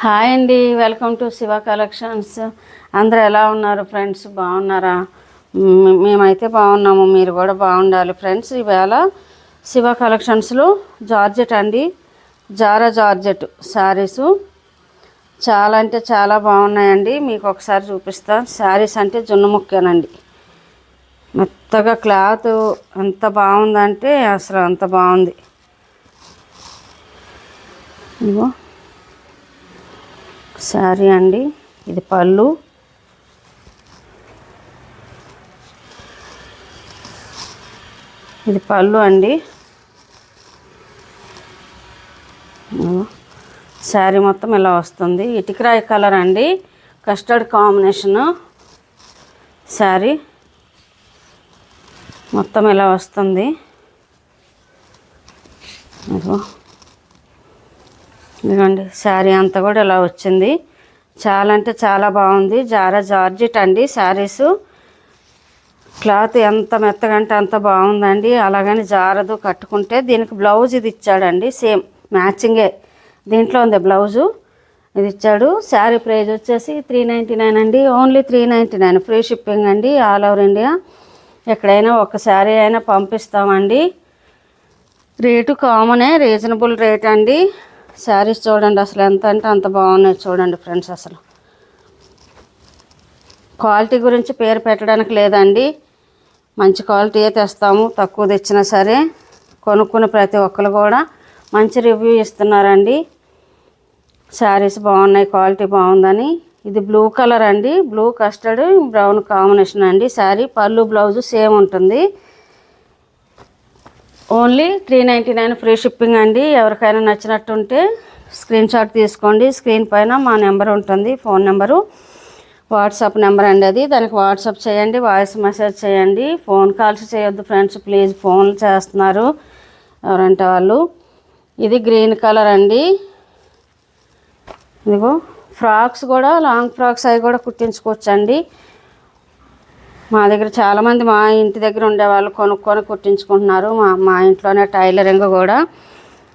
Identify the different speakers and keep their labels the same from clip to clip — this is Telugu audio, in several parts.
Speaker 1: హాయ్ అండి వెల్కమ్ టు శివ కలెక్షన్స్. అందరూ ఎలా ఉన్నారు ఫ్రెండ్స్? బాగున్నారా? మేమైతే బాగున్నాము మీరు కూడా బాగుండాలి. ఫ్రెండ్స్ ఈవేళ శివ కలెక్షన్స్లో జార్జెట్ అండి. Zara georgette saris. చాలా అంటే చాలా బాగున్నాయండి. మీకు ఒకసారి చూపిస్తాను శారీస్ అంటే జున్ను ముక్కేనండి. మెత్తగా క్లాత్ ఎంత బాగుందంటే అసలు అంత బాగుంది. ఇదిగో. శారీ అండి. ఇది పళ్ళు. ఇది పళ్ళు అండి. శారీ మొత్తం ఇలా వస్తుంది. ఇటుకరాయి కలర్ అండి. Custard combination. శారీ మొత్తం ఇలా వస్తుంది. ఇదిగోండి శారీ అంతా కూడా ఇలా వచ్చింది. చాలా అంటే చాలా బాగుంది. జారా జార్జెట్ అండి శారీసు. క్లాత్ ఎంత మెత్తగా అంటే అంత బాగుందండి. అలాగని జారదు కట్టుకుంటే. దీనికి బ్లౌజ్ ఇది ఇచ్చాడండి సేమ్ మ్యాచింగే. దీంట్లో ఉంది బ్లౌజు. ఇది ఇచ్చాడు. శారీ ప్రైజ్ వచ్చేసి త్రీ నైంటీ నైన్ అండి. Only three ninety nine. Free shipping అండి ఆల్ ఓవర్ ఇండియా. ఎక్కడైనా ఒక శారీ అయినా పంపిస్తామండి. రేటు కామనే రీజనబుల్ రేట్ అండి. శారీస్ చూడండి అసలు ఎంత అంటే అంత బాగున్నాయి చూడండి ఫ్రెండ్స్ అసలు. క్వాలిటీ గురించి పేరు పెట్టడానికి లేదండి. మంచి క్వాలిటీయే తెస్తాము తక్కువ తెచ్చినా సరే కొనుక్కున్న ప్రతి ఒక్కరు కూడా మంచి రివ్యూ ఇస్తున్నారండి. శారీస్ బాగున్నాయి క్వాలిటీ బాగుందని. ఇది బ్లూ కలర్ అండి బ్లూ కస్టర్డ్ బ్రౌన్ కాంబినేషన్ అండి. శారీ పళ్ళు బ్లౌజ్ సేమ్ ఉంటుంది. Only three ninety nine free shipping అండి. ఎవరికైనా నచ్చినట్టుంటే స్క్రీన్ షాట్ తీసుకోండి. స్క్రీన్ పైన మా నెంబర్ ఉంటుంది ఫోన్ నెంబరు. వాట్సాప్ నెంబర్ అండి అది. దానికి వాట్సాప్ చేయండి వాయిస్ మెసేజ్ చేయండి. ఫోన్ కాల్స్ చేయొద్దు ఫ్రెండ్స్ ప్లీజ్ ఫోన్లు చేస్తున్నారు ఎవరంటే వాళ్ళు. ఇది గ్రీన్ కలర్ అండి. ఇదిగో ఫ్రాక్స్ కూడా లాంగ్ ఫ్రాక్స్ అవి కూడా కుట్టించుకోవచ్చండి. మా దగ్గర చాలామంది మా ఇంటి దగ్గర ఉండేవాళ్ళు కొనుక్కొని కుట్టించుకుంటున్నారు. మా మా ఇంట్లోనే టైలరింగ్ కూడా.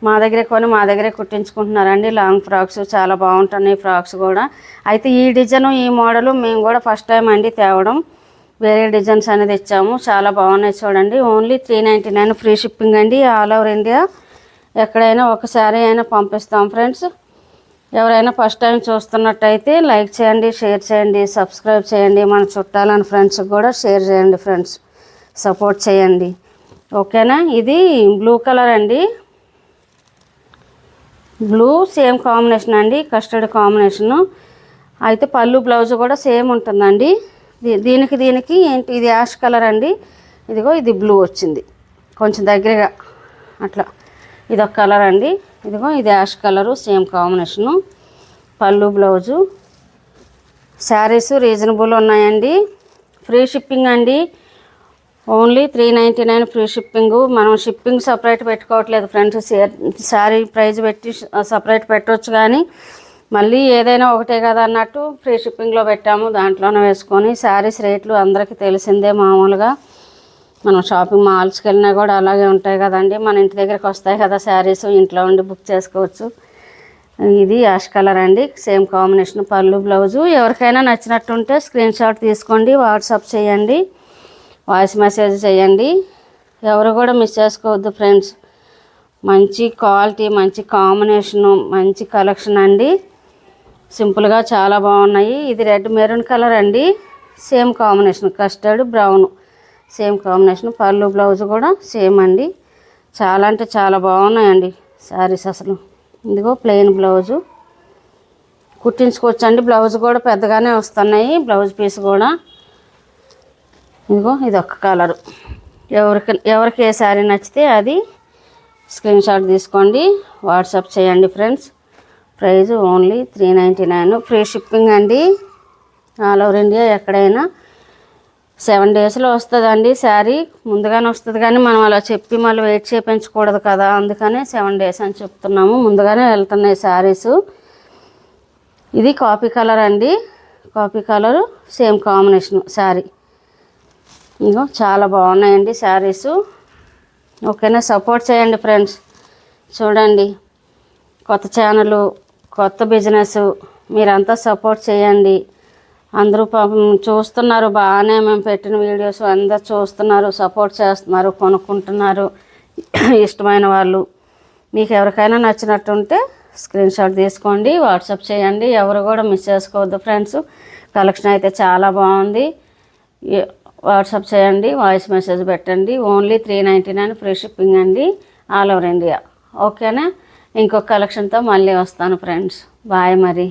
Speaker 1: మా దగ్గరే కొని మా దగ్గరే కుట్టించుకుంటున్నారండి. లాంగ్ ఫ్రాక్స్ చాలా బాగుంటున్నాయి ఫ్రాక్స్ కూడా. అయితే ఈ డిజైన్ ఈ మోడల్ మేము కూడా ఫస్ట్ టైం అండి తేవడం. వేరే డిజైన్స్ అనేది ఇచ్చాము చాలా బాగున్నాయి చూడండి. Only three ninety nine free shipping అండి. ఆల్ ఓవర్ ఇండియా ఎక్కడైనా ఒకసారి అయినా పంపిస్తాం ఫ్రెండ్స్ ఎవరైనా ఫస్ట్ టైం చూస్తున్నట్టయితే లైక్ చేయండి షేర్ చేయండి సబ్స్క్రైబ్ చేయండి. మన చుట్టాలని ఫ్రెండ్స్కి కూడా షేర్ చేయండి ఫ్రెండ్స్. సపోర్ట్ చేయండి. ఓకేనా? ఇది బ్లూ కలర్ అండి. బ్లూ సేమ్ కాంబినేషన్ అండి కస్టర్డ్ కాంబినేషను. అయితే పళ్ళు బ్లౌజ్ కూడా సేమ్ ఉంటుందండి. దీ- దీనికి దీనికి ఏంటి? ఇది యాష్ కలర్ అండి. ఇదిగో ఇది బ్లూ వచ్చింది. కొంచెం దగ్గరగా అట్లా. ఇది ఒక కలర్ అండి. ఇదిగో ఇది యాష్ కలరు సేమ్ కాంబినేషను. పళ్ళు బ్లౌజు. శారీస్ రీజనబుల్ ఉన్నాయండి. ఫ్రీ షిప్పింగ్ అండి. Only three ninety nine free shipping. మనం షిప్పింగ్ సపరేట్ పెట్టుకోవట్లేదు ఫ్రెండ్స్. శారీ ప్రైజ్ పెట్టి సపరేట్ పెట్టవచ్చు కానీ మళ్ళీ ఏదైనా ఒకటే కదా అన్నట్టు ఫ్రీ షిప్పింగ్లో పెట్టాము. దాంట్లోనే వేసుకొని శారీస్ రేట్లు అందరికీ తెలిసిందే మామూలుగా. మనం షాపింగ్ మాల్స్కి వెళ్ళినా కూడా అలాగే ఉంటాయి కదండి. మన ఇంటి దగ్గరికి వస్తాయి కదా శారీస్ ఇంట్లో ఉండి బుక్ చేసుకోవచ్చు. ఇది యాష్ కలర్ అండి. సేమ్ కాంబినేషన్ పళ్ళు బ్లౌజు ఎవరికైనా నచ్చినట్టుంటే స్క్రీన్ షాట్ తీసుకోండి వాట్సాప్ చేయండి వాయిస్ మెసేజ్ చేయండి. ఎవరు కూడా మిస్ చేసుకోవద్దు ఫ్రెండ్స్ మంచి క్వాలిటీ మంచి కాంబినేషను మంచి కలెక్షన్ అండి. సింపుల్గా చాలా బాగున్నాయి. ఇది రెడ్ మెరూన్ కలర్ అండి. Same combination custard brown same combination. పళ్ళు బ్లౌజ్ కూడా సేమ్ అండి. చాలా అంటే చాలా బాగున్నాయండి శారీస్ అసలు. ఇదిగో ప్లెయిన్ బ్లౌజు. కుట్టించుకోవచ్చండి. బ్లౌజ్ కూడా పెద్దగానే వస్తున్నాయి. బ్లౌజ్ పీస్ కూడా. ఇదిగో ఇది ఒక కలరు. ఎవరికి ఎవరికి ఏ శారీ నచ్చితే అది స్క్రీన్ షాట్ తీసుకోండి. వాట్సాప్ చేయండి friends. Price only three ninety nine. Free shipping అండి. ఆల్ ఓవర్ ఇండియా ఎక్కడైనా సెవెన్ డేస్లో వస్తుందండి శారీ. ముందుగానే వస్తుంది కానీ మనం అలా చెప్పి మళ్ళీ వెయిట్ చేయించకూడదు కదా. అందుకనే సెవెన్ డేస్ అని చెప్తున్నాము. ముందుగానే వెళ్తున్నాయి శారీస్. ఇది కాపీ కలర్ అండి. Coffee colour same combination sari. ఇంకో చాలా బాగున్నాయండి శారీస్. ఓకేనా? సపోర్ట్ చేయండి ఫ్రెండ్స్. చూడండి. కొత్త ఛానల్ కొత్త బిజినెస్ మీరంతా సపోర్ట్ చేయండి. అందరూ పాపం చూస్తున్నారు బాగానే మేము పెట్టిన వీడియోస్ అందరు చూస్తున్నారు సపోర్ట్ చేస్తున్నారు కొనుక్కుంటున్నారు. ఇష్టమైన వాళ్ళు. మీకు ఎవరికైనా నచ్చినట్టుంటే స్క్రీన్ షాట్ తీసుకోండి వాట్సాప్ చేయండి. ఎవరు కూడా మిస్ చేసుకోవద్దు ఫ్రెండ్స్. కలెక్షన్ అయితే చాలా బాగుంది. వాట్సాప్ చేయండి వాయిస్ మెసేజ్ పెట్టండి. Only three ninety nine free shipping అండి ఆల్ ఓవర్ ఇండియా. ఓకేనా? ఇంకొక కలెక్షన్తో మళ్ళీ వస్తాను ఫ్రెండ్స్. బాయ్ మరి.